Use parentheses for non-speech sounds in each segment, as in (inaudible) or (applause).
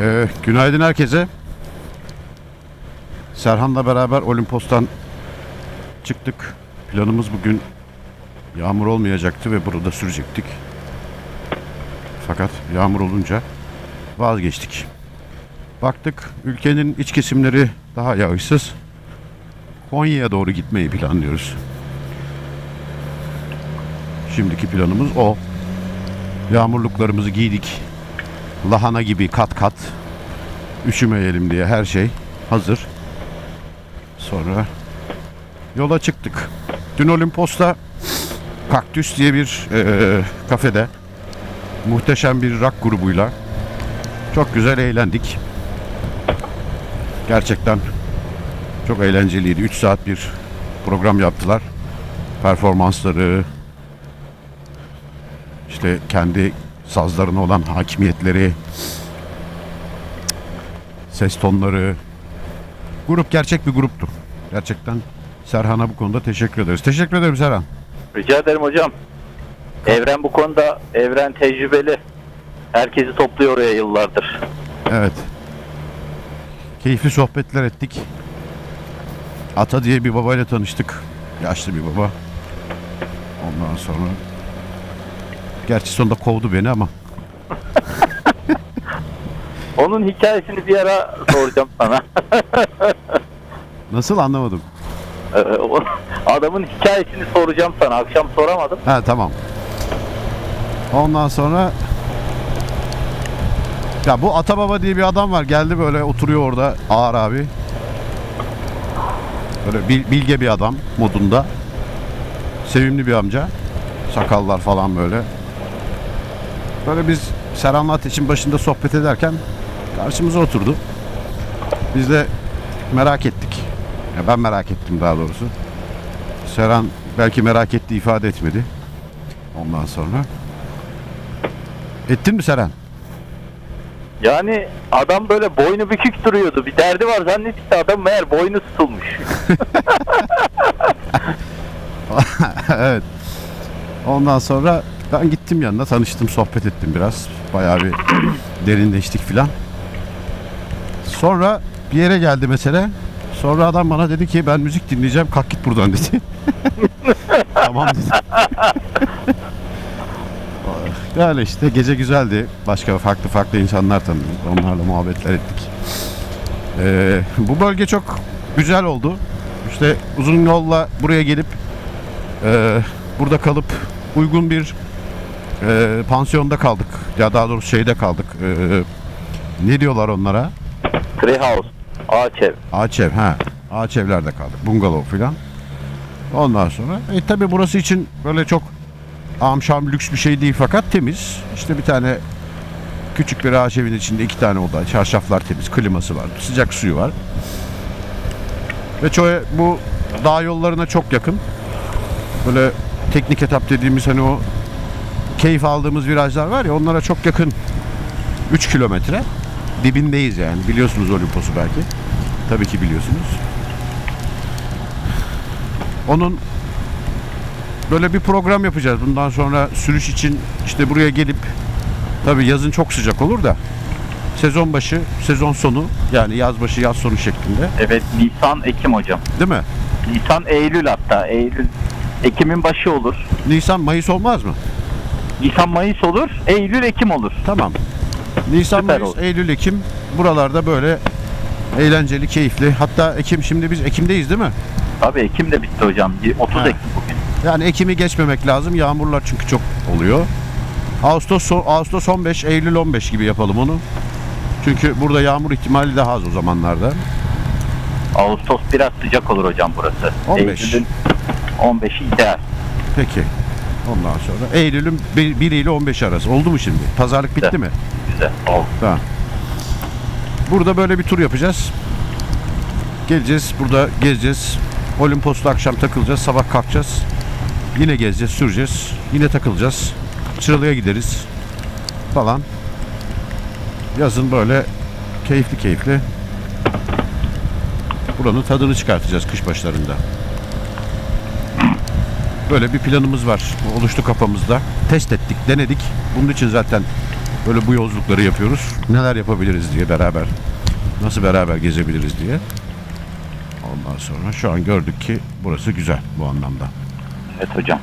Ee, günaydın herkese. Serhan'la beraber Olimpos'tan çıktık. Planımız bugün yağmur olmayacaktı ve burada sürecektik. Fakat yağmur olunca vazgeçtik. Baktık ülkenin iç kesimleri daha yağışsız. Konya'ya doğru gitmeyi planlıyoruz. Şimdiki planımız o. Yağmurluklarımızı giydik. Lahana gibi kat kat. Üşümeyelim diye her şey hazır. Sonra yola çıktık. Dün Olimpos'ta Kaktüs diye bir eee, kafede muhteşem bir rock grubuyla çok güzel eğlendik. Gerçekten çok eğlenceliydi. 3 saat bir program yaptılar. Performansları, işte kendi sazlarına olan hakimiyetleri, ses tonları. Grup gerçek bir gruptu. Gerçekten Serhan'a bu konuda teşekkür ederiz. Teşekkür ederim Serhan. Rica ederim hocam. Evren bu konuda evren tecrübeli. Herkesi topluyor oraya yıllardır. Evet. Keyifli sohbetler ettik. Ata diye bir babayla tanıştık. Yaşlı bir baba. Ondan sonra Gerçi sonunda kovdu beni ama (laughs) Onun hikayesini bir ara soracağım sana. (laughs) nasıl anlamadım. Ee, Adamın hikayesini soracağım sana. Akşam soramadım. Ha tamam. Ondan sonra ya bu Atababa diye bir adam var. Geldi böyle oturuyor orada ağır abi. Böyle bil- bilge bir adam modunda. Sevimli bir amca. Sakallar falan böyle. Böyle biz Serhan Ateş'in başında sohbet ederken karşımıza oturdu. Biz de merak ettik. Ya ben merak ettim daha doğrusu. Serhan belki merak etti ifade etmedi. Ondan sonra. Ettin mi Seren? Yani adam böyle boynu bükük duruyordu. Bir derdi var zannettik de adam meğer boynu tutulmuş. (laughs) evet. Ondan sonra ben gittim yanına tanıştım sohbet ettim biraz. Bayağı bir derinleştik filan. Sonra bir yere geldi mesele. Sonra adam bana dedi ki ben müzik dinleyeceğim kalk git buradan dedi. (laughs) tamam dedim. (laughs) Yani işte gece güzeldi. Başka farklı farklı insanlar tanıdık. Onlarla muhabbetler ettik. Ee, bu bölge çok güzel oldu. İşte uzun yolla buraya gelip ee, burada kalıp uygun bir e, pansiyonda kaldık. Ya daha doğrusu şeyde kaldık. Ee, ne diyorlar onlara? Treehouse. Ağaç ev. Ağaç ev. Ha. Ağaç evlerde kaldık. Bungalov filan. Ondan sonra e tabi burası için böyle çok amşam lüks bir şey değil fakat temiz. İşte bir tane küçük bir ağaç evin içinde iki tane oda. Çarşaflar temiz. Kliması var. Sıcak suyu var. Ve çoğu bu dağ yollarına çok yakın. Böyle teknik etap dediğimiz hani o keyif aldığımız virajlar var ya onlara çok yakın 3 kilometre dibindeyiz yani biliyorsunuz Olimpos'u belki tabii ki biliyorsunuz onun böyle bir program yapacağız bundan sonra sürüş için işte buraya gelip tabii yazın çok sıcak olur da sezon başı sezon sonu yani yaz başı yaz sonu şeklinde Evet Nisan Ekim hocam. değil mi? Nisan Eylül hatta. Eylül Ekim'in başı olur. Nisan Mayıs olmaz mı? Nisan Mayıs olur. Eylül Ekim olur. Tamam. Nisan, Süper Mayıs, oldu. Eylül, Ekim buralarda böyle eğlenceli, keyifli. Hatta Ekim şimdi biz Ekim'deyiz değil mi? Tabii Ekim de bitti hocam. 30 Ha. Ekim bugün. Yani Ekim'i geçmemek lazım. Yağmurlar çünkü çok oluyor. Ağustos son- Ağustos 15, Eylül 15 gibi yapalım onu. Çünkü burada yağmur ihtimali daha az o zamanlarda. Ağustos biraz sıcak olur hocam burası. 15. Eylül'ün 15'i ideal. Peki. Ondan sonra Eylül'ün 1 ile 15 arası. Oldu mu şimdi? Pazarlık bitti mi? Güzel. Oldu. Tamam. Burada böyle bir tur yapacağız. Geleceğiz, burada gezeceğiz. Olimpos'ta akşam takılacağız, sabah kalkacağız. Yine gezeceğiz, süreceğiz. Yine takılacağız. Çıralı'ya gideriz falan. Yazın böyle keyifli keyifli buranın tadını çıkartacağız kış başlarında. Böyle bir planımız var. Oluştu kafamızda. Test ettik, denedik. Bunun için zaten böyle bu yolculukları yapıyoruz. Neler yapabiliriz diye beraber. Nasıl beraber gezebiliriz diye. Ondan sonra şu an gördük ki burası güzel bu anlamda. Evet hocam.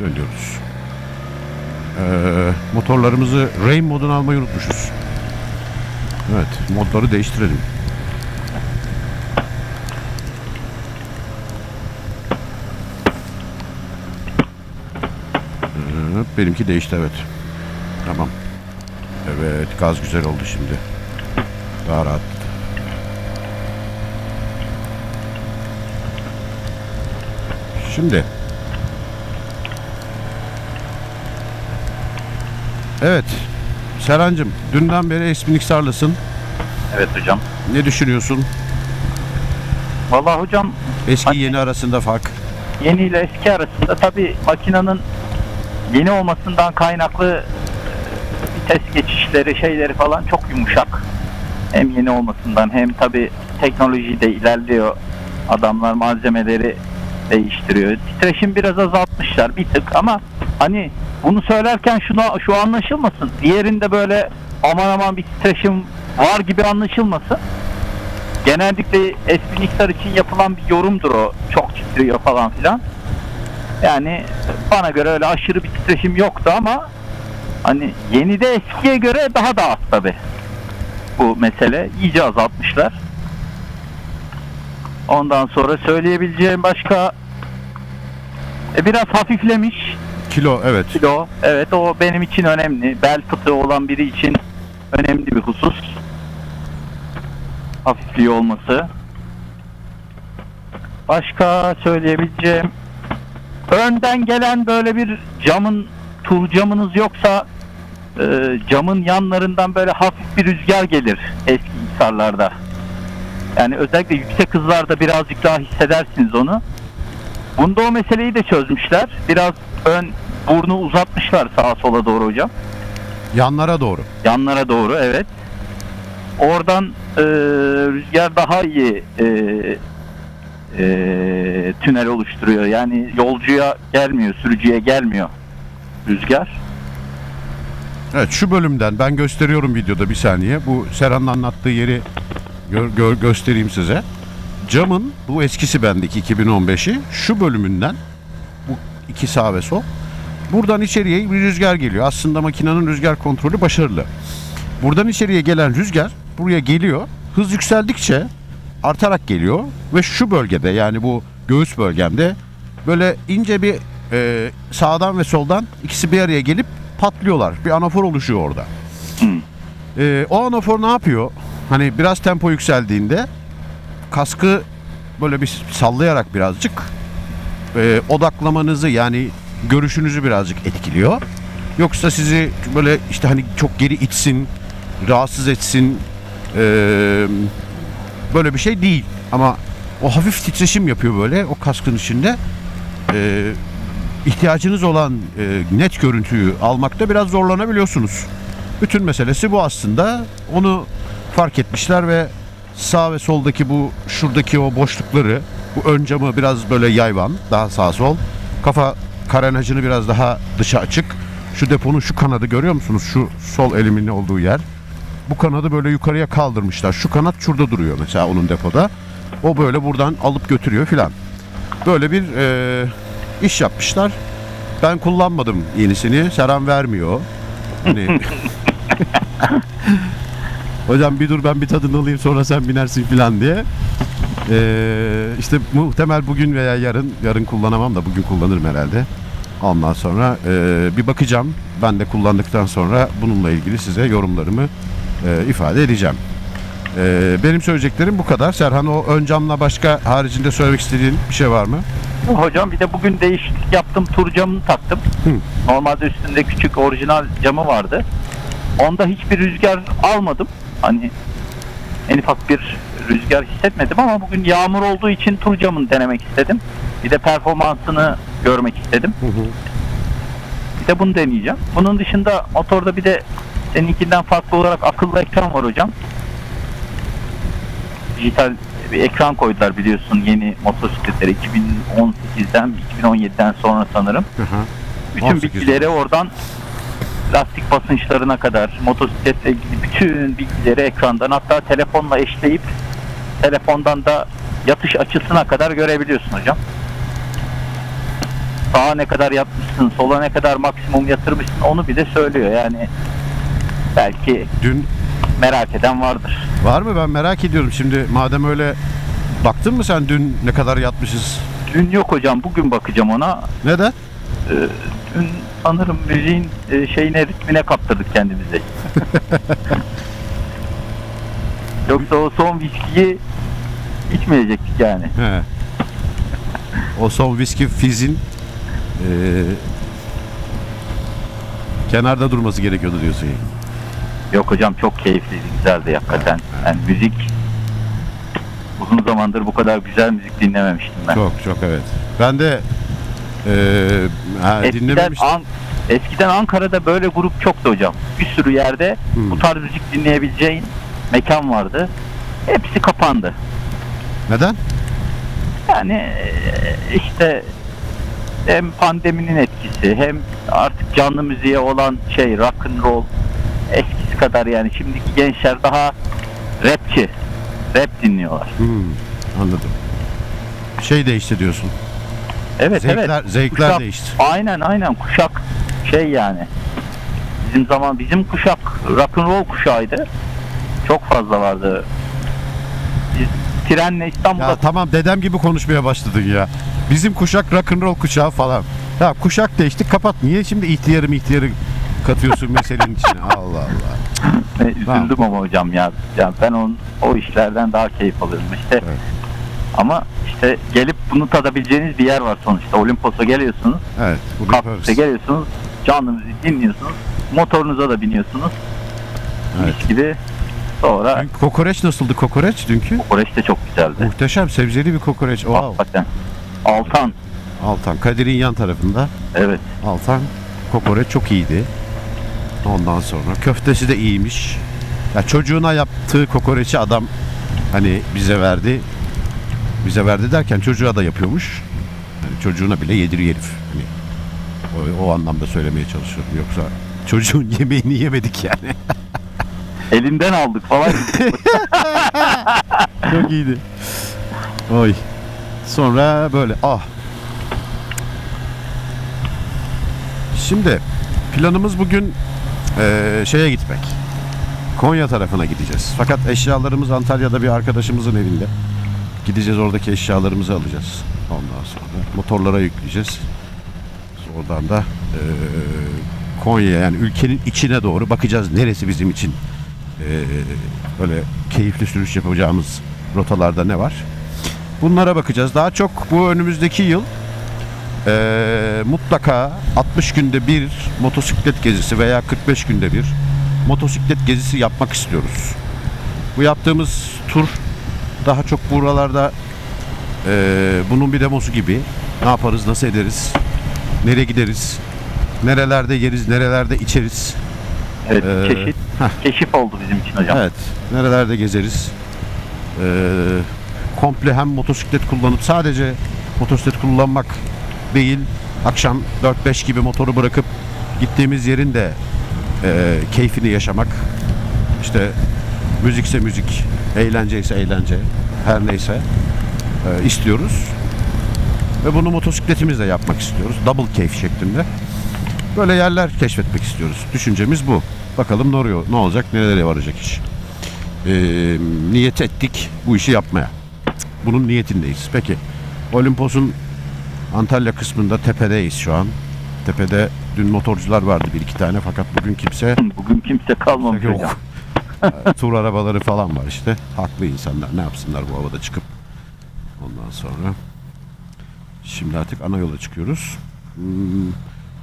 Dönüyoruz. Ee, motorlarımızı rain modunu almayı unutmuşuz. Evet modları değiştirelim. Benimki değişti evet. Tamam. Evet gaz güzel oldu şimdi. Daha rahat. Şimdi Evet. Serhancığım dünden beri Esminiksarlısın. Evet hocam. Ne düşünüyorsun? Vallahi hocam Eski yeni arasında fark. yeni ile eski arasında tabii makinenin yeni olmasından kaynaklı vites geçişleri şeyleri falan çok yumuşak. Hem yeni olmasından hem tabii teknoloji de ilerliyor. Adamlar malzemeleri değiştiriyor. Titreşim biraz azaltmışlar bir tık ama hani bunu söylerken şunu şu anlaşılmasın. Diğerinde böyle aman aman bir titreşim var gibi anlaşılmasın. Genellikle S1000XR için yapılan bir yorumdur o. Çok titriyor falan filan. Yani bana göre öyle aşırı bir titreşim yoktu ama hani yeni de eskiye göre daha da az tabi. Bu mesele iyice azaltmışlar. Ondan sonra söyleyebileceğim başka e, biraz hafiflemiş Kilo evet. kilo. Evet o benim için önemli. Bel fıtığı olan biri için önemli bir husus. Hafifliği olması. Başka söyleyebileceğim önden gelen böyle bir camın tur camınız yoksa e, camın yanlarından böyle hafif bir rüzgar gelir eski hisarlarda. Yani özellikle yüksek hızlarda birazcık daha hissedersiniz onu. Bunda o meseleyi de çözmüşler. Biraz ön burnu uzatmışlar sağa sola doğru hocam. Yanlara doğru. Yanlara doğru evet. Oradan e, rüzgar daha iyi e, e, tünel oluşturuyor. Yani yolcuya gelmiyor, sürücüye gelmiyor rüzgar. Evet şu bölümden ben gösteriyorum videoda bir saniye. Bu Serhan'ın anlattığı yeri gö- gö- göstereyim size. Camın bu eskisi bendeki 2015'i şu bölümünden bu iki sağ ve sol. Buradan içeriye bir rüzgar geliyor. Aslında makinenin rüzgar kontrolü başarılı. Buradan içeriye gelen rüzgar buraya geliyor. Hız yükseldikçe artarak geliyor ve şu bölgede yani bu göğüs bölgemde böyle ince bir e, sağdan ve soldan ikisi bir araya gelip patlıyorlar. Bir anafor oluşuyor orada. E, o anafor ne yapıyor? Hani biraz tempo yükseldiğinde kaskı böyle bir sallayarak birazcık e, odaklamanızı yani görüşünüzü birazcık etkiliyor. Yoksa sizi böyle işte hani çok geri itsin, rahatsız etsin e, böyle bir şey değil. Ama o hafif titreşim yapıyor böyle o kaskın içinde. E, ihtiyacınız olan e, net görüntüyü almakta biraz zorlanabiliyorsunuz. Bütün meselesi bu aslında. Onu fark etmişler ve sağ ve soldaki bu şuradaki o boşlukları bu ön camı biraz böyle yayvan daha sağ sol kafa karenajını biraz daha dışa açık şu deponun şu kanadı görüyor musunuz şu sol elimin olduğu yer bu kanadı böyle yukarıya kaldırmışlar şu kanat şurada duruyor mesela onun depoda o böyle buradan alıp götürüyor filan böyle bir e, iş yapmışlar ben kullanmadım yenisini Serhan vermiyor hani (laughs) Hocam bir dur ben bir tadını alayım sonra sen binersin filan diye. Ee, işte muhtemel bugün veya yarın, yarın kullanamam da bugün kullanırım herhalde. Ondan sonra e, bir bakacağım. Ben de kullandıktan sonra bununla ilgili size yorumlarımı e, ifade edeceğim. E, benim söyleyeceklerim bu kadar. Serhan o ön camla başka haricinde söylemek istediğin bir şey var mı? Hocam bir de bugün değişiklik yaptım. Tur camını taktım. Hı. Normalde üstünde küçük orijinal camı vardı. Onda hiçbir rüzgar almadım. Hani en ufak bir rüzgar hissetmedim ama bugün yağmur olduğu için tur camını denemek istedim. Bir de performansını görmek istedim. Bir de bunu deneyeceğim. Bunun dışında motorda bir de seninkinden farklı olarak akıllı ekran var hocam. Dijital bir ekran koydular biliyorsun yeni motosikletleri 2018'den 2017'den sonra sanırım. Hı hı. Bütün 18 bilgileri oradan lastik basınçlarına kadar motosikletle ilgili bütün bilgileri ekrandan hatta telefonla eşleyip telefondan da yatış açısına kadar görebiliyorsun hocam. Sağa ne kadar yatmışsın, sola ne kadar maksimum yatırmışsın onu bile söylüyor. Yani belki Dün merak eden vardır. var mı ben merak ediyorum şimdi madem öyle baktın mı sen dün ne kadar yatmışız? Dün yok hocam, bugün bakacağım ona. Neden? Ee, dün sanırım müziğin e, şeyine ritmine kaptırdık kendimizi. (laughs) Yoksa o son viskiyi içmeyecektik yani. He. O son viski fizin eee, kenarda durması gerekiyordu diyorsun. yani. Yok hocam çok keyifliydi, güzeldi hakikaten. Yani müzik uzun zamandır bu kadar güzel müzik dinlememiştim ben. Çok çok evet. Ben de eee ha, Eskiden, dinlememiştim. An- eskiden Ankara'da böyle grup çoktu hocam. Bir sürü yerde Hmm. bu tarz müzik dinleyebileceğin mekan vardı. Hepsi kapandı. Neden? Yani e, işte hem pandeminin etkisi hem artık canlı müziğe olan şey rock and roll eskisi kadar yani şimdiki gençler daha rapçi. Rap dinliyorlar. Hmm, anladım. Şey değişti diyorsun. Evet Zevkler, evet. zevkler Kuşak- değişti. Aynen aynen kuşak şey yani. Bizim zaman bizim kuşak rock and roll kuşağıydı. Çok fazla vardı. Biz trenle İstanbul'a Ya tamam dedem gibi konuşmaya başladın ya. Bizim kuşak rock and roll kuşağı falan. Ya kuşak değişti kapat. Niye şimdi ihtiyarım ihtiyarı katıyorsun meselenin içine? Allah Allah. Ne, üzüldüm ama hocam ya. ya ben on, o işlerden daha keyif alıyorum işte. Evet. Ama işte gelip bunu tadabileceğiniz bir yer var sonuçta. Olimpos'a geliyorsunuz, Evet. Bunu kampüse yaparız. geliyorsunuz, canlı müzik dinliyorsunuz, motorunuza da biniyorsunuz. Evet. Mis gibi. Sonra Dün kokoreç nasıldı kokoreç dünkü? Koreş de çok güzeldi. Muhteşem sebzeli bir kokoreç. Wow. Hakikaten. Altan. Altan. Kadir'in yan tarafında. Evet. Altan kokoreç çok iyiydi. Ondan sonra köftesi de iyiymiş. Ya çocuğuna yaptığı kokoreçi adam hani bize verdi. Bize verdi derken çocuğa da yapıyormuş. Yani çocuğuna bile yediriyor herif. Hani o, o anlamda söylemeye çalışıyorum. Yoksa çocuğun (laughs) yemeğini yemedik yani. (laughs) Elinden aldık falan. (laughs) Çok iyiydi. Oy. Sonra böyle ah. Şimdi planımız bugün eee, şeye gitmek. Konya tarafına gideceğiz. Fakat eşyalarımız Antalya'da bir arkadaşımızın evinde. Gideceğiz oradaki eşyalarımızı alacağız. Ondan sonra motorlara yükleyeceğiz. Oradan da eee Konya yani ülkenin içine doğru bakacağız neresi bizim için eee, böyle keyifli sürüş yapacağımız rotalarda ne var? Bunlara bakacağız. Daha çok bu önümüzdeki yıl eee, mutlaka 60 günde bir motosiklet gezisi veya 45 günde bir motosiklet gezisi yapmak istiyoruz. Bu yaptığımız tur daha çok buralarda eee, bunun bir demosu gibi. Ne yaparız, nasıl ederiz, nereye gideriz, nerelerde yeriz, nerelerde içeriz. evet. Ee, Keşif, keşif oldu bizim için hocam. Evet. Nerelerde gezeriz? Ee, komple hem motosiklet kullanıp sadece motosiklet kullanmak değil. Akşam 4-5 gibi motoru bırakıp gittiğimiz yerin de e, keyfini yaşamak. İşte müzikse müzik, eğlence ise eğlence, her neyse e, istiyoruz. Ve bunu motosikletimizle yapmak istiyoruz. Double keyif şeklinde. Böyle yerler keşfetmek istiyoruz. Düşüncemiz bu. Bakalım ne oluyor, ne olacak, nerelere varacak iş. Ee, niyet ettik bu işi yapmaya. Bunun niyetindeyiz. Peki Olimpos'un Antalya kısmında tepedeyiz şu an. Tepede dün motorcular vardı bir iki tane fakat bugün kimse (laughs) Bugün kimse kalmamış hocam. yok. (laughs) Ee, Tur arabaları falan var işte. Haklı insanlar ne yapsınlar bu havada çıkıp. Ondan sonra şimdi artık ana yola çıkıyoruz. Hmm,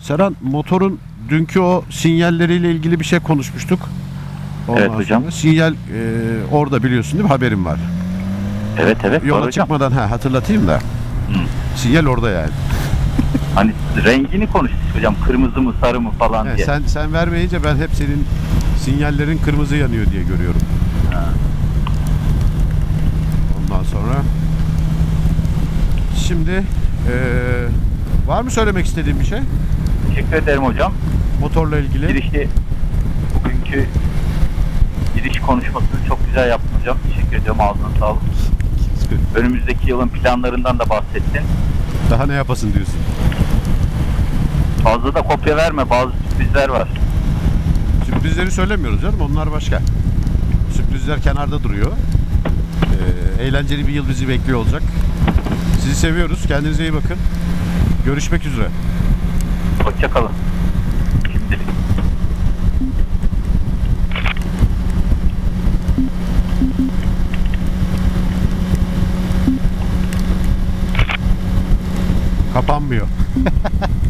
Serhan motorun dünkü o sinyalleriyle ilgili bir şey konuşmuştuk. Ondan Evet hocam. Sinyal e, orada biliyorsun değil mi? Haberim var. Evet evet Yola hocam. çıkmadan ha hatırlatayım da. Sinyal orada yani. (laughs) Hani rengini konuştuk hocam. Kırmızı mı sarı mı falan He, diye. sen sen vermeyince ben hep senin sinyallerin kırmızı yanıyor diye görüyorum. Ondan sonra şimdi eee, var mı söylemek istediğin bir şey? Teşekkür ederim hocam. motorla ilgili. girişi bugünkü giriş konuşmasını çok güzel yaptın hocam. Teşekkür ediyorum ağzına sağlık. Önümüzdeki yılın planlarından da bahsettin. Daha ne yapasın diyorsun? Fazla da kopya verme bazı sürprizler var. Sürprizleri söylemiyoruz canım. Onlar başka. Sürprizler kenarda duruyor. Ee, eğlenceli bir yıl bizi bekliyor olacak. Sizi seviyoruz. Kendinize iyi bakın. Görüşmek üzere. Hoşçakalın. Kapanmıyor. (laughs)